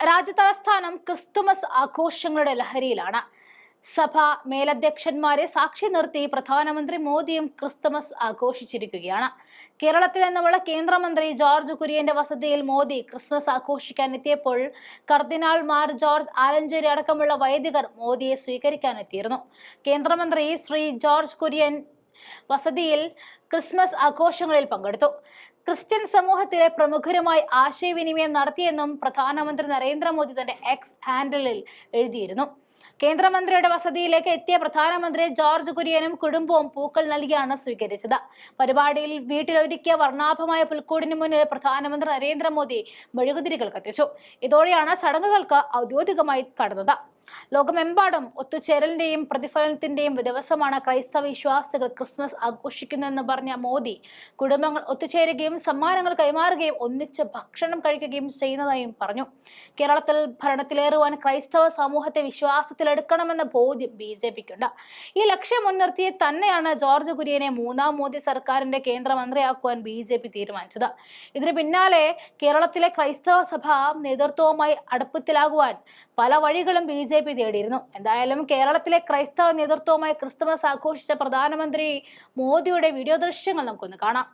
രാജ്യതലസ്ഥാനം Christmas ആഘോഷങ്ങളുടെ ലഹരിയിലാണ്. സഭ മേലധ്യക്ഷന്മാരെ സാക്ഷി നിർത്തി പ്രധാനമന്ത്രി മോദിയും ക്രിസ്തുമസ് ആഘോഷിച്ചിരിക്കുകയാണ്. കേരളത്തിൽ നിന്നുമുള്ള കേന്ദ്രമന്ത്രി ജോർജ് കുര്യന്റെ വസതിയിൽ മോദി ക്രിസ്മസ് ആഘോഷിക്കാൻ എത്തിയപ്പോൾ കർദിനാൾ മാർ ജോർജ് ആലഞ്ചേരി അടക്കമുള്ള വൈദികർ മോദിയെ സ്വീകരിക്കാൻ എത്തിയിരുന്നു കേന്ദ്രമന്ത്രി ശ്രീ ജോർജ് കുര്യൻ വസതിയിൽ ക്രിസ്മസ് ആഘോഷങ്ങളിൽ പങ്കെടുത്തു. ക്രിസ്ത്യൻ സമൂഹത്തിലെ പ്രമുഖരുമായി ആശയവിനിമയം നടത്തിയെന്നും പ്രധാനമന്ത്രി നരേന്ദ്രമോദി തന്റെ എക്സ് ഹാൻഡലിൽ എഴുതിയിരുന്നു. കേന്ദ്രമന്ത്രിയുടെ വസതിയിലേക്ക് എത്തിയ പ്രധാനമന്ത്രി ജോർജ് കുര്യനും കുടുംബവും പൂക്കൾ നൽകിയാണ് സ്വീകരിച്ചത്. പരിപാടിയിൽ വീട്ടിലൊരുക്കിയ വർണാഭമായ പുൽക്കൂടിന് മുന്നിൽ പ്രധാനമന്ത്രി നരേന്ദ്രമോദി മെഴുകുതിരികൾ കത്തിച്ചു. ഇതോടെയാണ് ചടങ്ങുകൾക്ക് ഔദ്യോഗികമായി കടന്നത്. ലോകമെമ്പാടും ഒത്തുചേരലിന്റെയും പ്രതിഫലനത്തിന്റെയും ദിവസമാണ് ക്രൈസ്തവ വിശ്വാസികൾ ക്രിസ്മസ് ആഘോഷിക്കുന്നതെന്ന് പറഞ്ഞ മോദി. കുടുംബങ്ങൾ ഒത്തുചേരുകയും സമ്മാനങ്ങൾ കൈമാറുകയും ഒന്നിച്ച് ഭക്ഷണം കഴിക്കുകയും ചെയ്യുന്നതായും പറഞ്ഞു. കേരളത്തിൽ ഭരണത്തിലേറുവാൻ ക്രൈസ്തവ സമൂഹത്തെ വിശ്വാസത്തിലെടുക്കണമെന്ന ബോധ്യം ബി ജെ പിക്കുണ്ട്. ഈ ലക്ഷ്യം മുൻനിർത്തിയെ തന്നെയാണ് ജോർജ് കുര്യനെ മൂന്നാം മോദി സർക്കാരിന്റെ കേന്ദ്രമന്ത്രിയാക്കുവാൻ ബി ജെ പി തീരുമാനിച്ചത്. ഇതിന് പിന്നാലെ കേരളത്തിലെ ക്രൈസ്തവ സഭ നേതൃത്വവുമായി അടുപ്പത്തിലാകുവാൻ പല വഴികളും ബി ജെ പി തേടിയിരുന്നു എന്തായാലും കേരളത്തിലെ ക്രൈസ്തവ നേതൃത്വവുമായി ക്രിസ്തുമസ് ആഘോഷിച്ച പ്രധാനമന്ത്രി മോദിയുടെ വീഡിയോ ദൃശ്യങ്ങൾ നമുക്കൊന്ന് കാണാം.